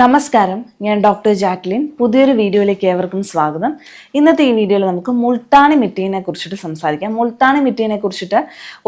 നമസ്കാരം. ഞാൻ doctor Jacqueline. പുതിയൊരു വീഡിയോയിലേക്ക് ഏവർക്കും സ്വാഗതം. ഇന്നത്തെ ഈ വീഡിയോയിൽ നമുക്ക് മുൾട്ടാണി മിറ്റീനെ കുറിച്ചിട്ട് സംസാരിക്കാം. മുൾട്ടാണി മിറ്റീനെ കുറിച്ചിട്ട്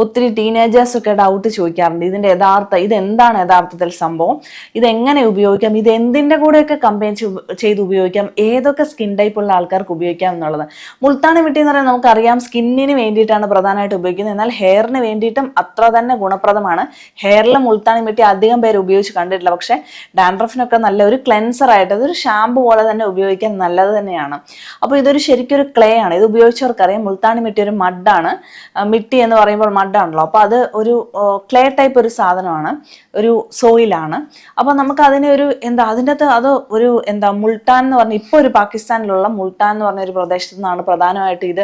ഒത്തിരി ടീനേജേഴ്സ് ഒക്കെ ഡൗട്ട് ചോദിക്കാറുണ്ട്. ഇതിന്റെ യഥാർത്ഥ ഇതെന്താണ് യഥാർത്ഥത്തിൽ സംഭവം? ഇതെങ്ങനെ ഉപയോഗിക്കാം? ഇത് എന്തിന്റെ കൂടെയൊക്കെ കമ്പയർ ചെയ്ത് ഉപയോഗിക്കാം? ഏതൊക്കെ സ്കിൻ ടൈപ്പുള്ള ആൾക്കാർക്ക് ഉപയോഗിക്കാം എന്നുള്ളത്. മുൾട്ടാണി മിട്ടി എന്ന് പറയുന്നത് നമുക്കറിയാം സ്കിന്നിന് വേണ്ടിയിട്ടാണ് പ്രധാനമായിട്ട് ഉപയോഗിക്കുന്നത്. എന്നാൽ ഹെയറിന് വേണ്ടിയിട്ടും അത്ര തന്നെ ഗുണപ്രദമാണ്. ഹെയറിൽ മുൾട്ടാണി മിട്ടി അധികം പേര് ഉപയോഗിച്ച് കണ്ടിട്ടില്ല. പക്ഷേ ഡാൻഡ്രഫിനൊക്കെ നല്ല ഒരു ക്ലെൻസർ ആയിട്ട് അതൊരു ഷാമ്പു പോലെ തന്നെ ഉപയോഗിക്കാൻ നല്ലത് തന്നെയാണ്. അപ്പോൾ ഇതൊരു ശരിക്കും ഒരു ക്ലേ ആണ്. ഇത് ഉപയോഗിച്ചവർക്കറിയാം മുൾത്താണി മിട്ടി ഒരു മഡാണ്. മിട്ടി എന്ന് പറയുമ്പോൾ മഡാണല്ലോ. അപ്പോൾ അത് ഒരു ക്ലേ ടൈപ്പ് ഒരു സാധനമാണ്. ഒരു സോയിലാണ് അപ്പോൾ നമുക്ക് അതിനെ ഒരു എന്താ അതിന്റെ അകത്ത് അത് ഒരു എന്താ മുൾട്ടാൻ എന്ന് പറഞ്ഞ ഇപ്പോൾ ഒരു പാകിസ്ഥാനിലുള്ള മുൾട്ടാൻ എന്ന് പറഞ്ഞ ഒരു പ്രദേശത്തു നിന്നാണ് പ്രധാനമായിട്ട് ഇത്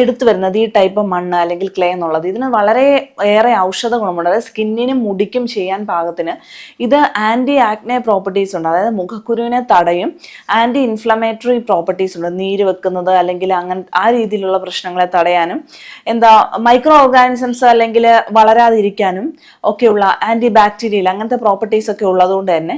എടുത്തു വരുന്നത്. ഈ ടൈപ്പ് മണ്ണ് അല്ലെങ്കിൽ ക്ലേ എന്നുള്ളത്. ഇതിന് വളരെ ഏറെ ഔഷധ ഗുണമുണ്ട്. അതായത് സ്കിന്നിനും മുടിക്കും ചെയ്യാൻ പാകത്തിന്. ഇത് ആന്റി ആക്നെ പ്രോപ്പർട്ടീസ് ഉണ്ട്. അതായത് മുഖക്കുരുവിനെ തടയും ആന്റി ഇൻഫ്ലമേറ്ററി പ്രോപ്പർട്ടീസ് ഉണ്ട്. നീര് വെക്കുന്നത് അല്ലെങ്കിൽ അങ്ങനെ ആ രീതിയിലുള്ള പ്രശ്നങ്ങളെ തടയാനും എന്താ മൈക്രോ ഓർഗാനിസംസ് അല്ലെങ്കിൽ വളരാതിരിക്കാനും ഒക്കെയുള്ള ആന്റി ബാക്ടീരിയൽ അങ്ങനത്തെ പ്രോപ്പർട്ടീസ് ഒക്കെ ഉള്ളതുകൊണ്ട് തന്നെ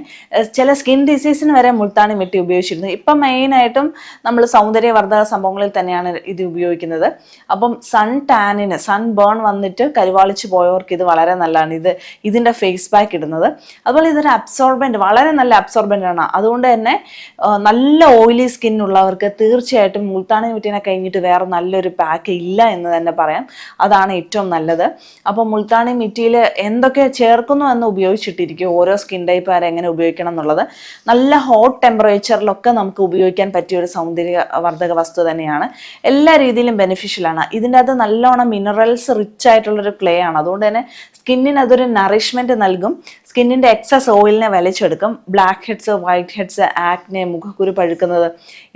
ചില സ്കിൻ ഡിസീസിന് വരെ മുൾത്താണി മെട്ടി ഉപയോഗിച്ചിരുന്നു ഇപ്പം മെയിനായിട്ടും നമ്മൾ സൗന്ദര്യവർദ്ധക സംഭവങ്ങളിൽ തന്നെയാണ് ഇത് ഉപയോഗിക്കുന്നത്. അപ്പം സൺ ടാനിന് സൺ ബേൺ വന്നിട്ട് കരുവാളിച്ച് പോയവർക്ക് ഇത് വളരെ നല്ലതാണ്. ഇത് ഇതിന്റെ ഫേസ് പാക്ക് ഇടുന്നത്. അതുപോലെ ഇതൊരു അബ്സോർബന്റ് വളരെ നല്ല അബ്സോർബന്റ് ആണ്. അതുകൊണ്ട് തന്നെ നല്ല ഓയിലി സ്കിൻ ഉള്ളവർക്ക് തീർച്ചയായിട്ടും മുൾത്താണി മുറ്റീനെ കഴിഞ്ഞിട്ട് വേറെ നല്ലൊരു പാക്ക് ഇല്ല എന്ന് തന്നെ പറയാം. അതാണ് ഏറ്റവും നല്ലത്. അപ്പോൾ മുൾത്താണി മിറ്റിയിൽ എന്തൊക്കെ ചേർക്കുന്നു എന്ന് ഉപയോഗിച്ചിട്ടിരിക്കും ഓരോ സ്കിൻ ടൈപ്പ് ആരെ എങ്ങനെ ഉപയോഗിക്കണം എന്നുള്ളത്. നല്ല ഹോട്ട് ടെമ്പറേച്ചറിലൊക്കെ നമുക്ക് ഉപയോഗിക്കാൻ പറ്റിയ ഒരു സൗന്ദര്യവർദ്ധക വസ്തു തന്നെയാണ്. എല്ലാ രീതിയിലും ബെനിഫിഷ്യൽ ആണ്. ഇതിന്റെ അത് നല്ലോണം മിനറൽസ് റിച്ച് ആയിട്ടുള്ളൊരു ക്ലേ ആണ്. അതുകൊണ്ട് തന്നെ സ്കിന്നിന് അതൊരു നറിഷ്മെന്റ് നൽകും. സ്കിന്നിന്റെ എക്സസ് ഓയിലിനെ വലിച്ചെടുക്കും. Blackheads whiteheads acne മുഖക്കുരു പഴുക്കുന്നത്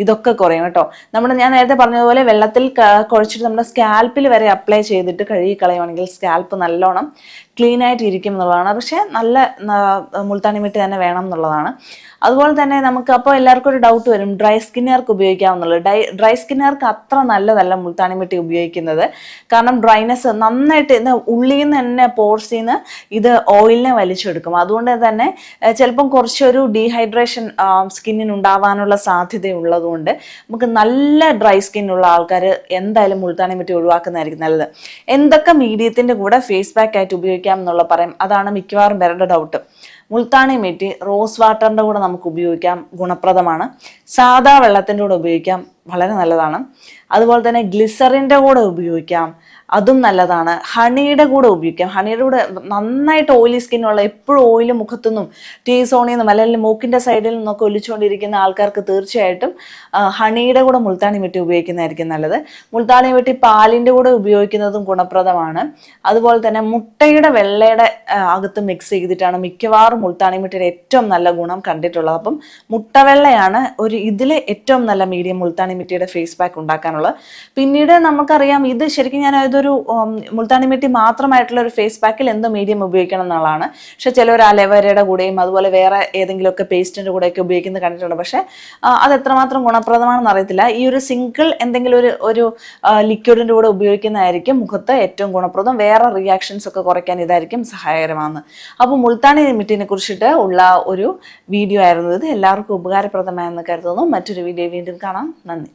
ഇതൊക്കെ കുറയും കേട്ടോ. നമ്മുടെ ഞാൻ നേരത്തെ പറഞ്ഞതുപോലെ വെള്ളത്തിൽ കുഴച്ചിട്ട് നമ്മുടെ സ്കാൽപ്പിൽ വരെ അപ്ലൈ ചെയ്തിട്ട് കഴുകി കളയുവാണെങ്കിൽ സ്കാൽപ്പ് നല്ലോണം ക്ലീൻ ആയിട്ട് ഇരിക്കും എന്നുള്ളതാണ്. പക്ഷേ നല്ല മുൾത്താണി മിട്ട് തന്നെ വേണം എന്നുള്ളതാണ്. അതുപോലെ തന്നെ നമുക്ക് അപ്പോൾ എല്ലാവർക്കും ഒരു ഡൗട്ട് വരും. ഡ്രൈ സ്കിന്നുകാർക്ക് ഉപയോഗിക്കാവുന്നുള്ളത് ഡൈ ഡ്രൈ സ്കിന്നുകാർക്ക് അത്ര നല്ലതല്ല മുൾത്താണി മിട്ടി ഉപയോഗിക്കുന്നത്. കാരണം ഡ്രൈനെസ് നന്നായിട്ട് ഇന്ന് ഉള്ളിൽ നിന്ന് തന്നെ പോർസിൽ നിന്ന് ഇത് ഓയിലിനെ വലിച്ചെടുക്കും. അതുകൊണ്ട് തന്നെ ചിലപ്പം കുറച്ചൊരു ഡീഹൈഡ്രേഷൻ സ്കിന്നിന് ഉണ്ടാവാനുള്ള സാധ്യതയുള്ളതുകൊണ്ട് നമുക്ക് നല്ല ഡ്രൈ സ്കിന്നുള്ള ആൾക്കാർ എന്തായാലും മുൾത്താണി പറ്റി ഒഴിവാക്കുന്നതായിരിക്കും നല്ലത്. എന്തൊക്കെ മീഡിയത്തിന്റെ കൂടെ ഫേസ് പാക്ക് ആയിട്ട് ഉപയോഗിക്കാം എന്നുള്ള പറയും. അതാണ് മിക്കവാറും പേരുടെ ഡൗട്ട് മുൾത്താണി മെറ്റി റോസ് വാട്ടറിന്റെ കൂടെ നമുക്ക് ഉപയോഗിക്കാം. ഗുണപ്രദമാണ്. സാദാ വെള്ളത്തിന്റെ കൂടെ ഉപയോഗിക്കാം. വളരെ നല്ലതാണ്. അതുപോലെ തന്നെ ഗ്ലിസറിന്റെ കൂടെ ഉപയോഗിക്കാം. അതും നല്ലതാണ്. ഹണിയുടെ കൂടെ ഉപയോഗിക്കാം. ഹണിയുടെ കൂടെ നന്നായിട്ട് ഓയിലി സ്കിന്നുള്ള എപ്പോഴും ഓയിൽ മുഖത്തുനിന്നും ടീ സോണിൽ നിന്നും അല്ലെങ്കിൽ മൂക്കിന്റെ സൈഡിൽ നിന്നൊക്കെ ഒലിച്ചുകൊണ്ടിരിക്കുന്ന ആൾക്കാർക്ക് തീർച്ചയായിട്ടും ഹണിയുടെ കൂടെ മുൾത്താണി വെട്ടി ഉപയോഗിക്കുന്നതായിരിക്കും നല്ലത്. മുൾത്താണി വെട്ടി പാലിന്റെ കൂടെ ഉപയോഗിക്കുന്നതും ഗുണപ്രദമാണ്. അതുപോലെ തന്നെ മുട്ടയുടെ വെള്ളയുടെ അകത്ത് മിക്സ് ചെയ്തിട്ടാണ് മിക്കവാറും മുൾത്താണി വെട്ടിയുടെ ഏറ്റവും നല്ല ഗുണം കണ്ടിട്ടുള്ളത്. അപ്പം മുട്ടവെള്ളയാണ് ഒരു ഇതിലെ ഏറ്റവും നല്ല മീഡിയം മുൾത്താണി മിട്ടിയുടെ ഫേസ് പാക്ക് ഉണ്ടാക്കാനുള്ളത്. പിന്നീട് നമുക്കറിയാം ഇത് ശരിക്കും ഞാൻ ഇതൊരു മുൾത്താനി മുൾത്താണി മിട്ടി മാത്രമായിട്ടുള്ള ഒരു ഫേസ് പാക്കിൽ എന്തോ മീഡിയം ഉപയോഗിക്കണം എന്നുള്ളതാണ്. പക്ഷെ ചിലവർ അലവരയുടെ കൂടെയും അതുപോലെ വേറെ ഏതെങ്കിലുമൊക്കെ പേസ്റ്റിന്റെ കൂടെയൊക്കെ ഉപയോഗിക്കുന്നത് കണ്ടിട്ടുണ്ട്. പക്ഷേ അത് എത്രമാത്രം ഗുണപ്രദമാണെന്ന് അറിയത്തില്ല. ഈ ഒരു സിംഗിൾ എന്തെങ്കിലും ഒരു ഒരു ലിക്വിഡിന്റെ കൂടെ ഉപയോഗിക്കുന്നതായിരിക്കും മുഖത്ത് ഏറ്റവും ഗുണപ്രദം. വേറെ റിയാക്ഷൻസ് ഒക്കെ കുറയ്ക്കാൻ ഇതായിരിക്കും സഹായകരമാണ് അപ്പോൾ മുൾത്താണി മിട്ടിനെ കുറിച്ചിട്ട് ഉള്ള ഒരു വീഡിയോ ആയിരുന്നു ഇത്. എല്ലാവർക്കും ഉപകാരപ്രദമായെന്ന് കരുതുന്നു. മറ്റൊരു വീഡിയോ വീണ്ടും കാണാം. നന്ദി.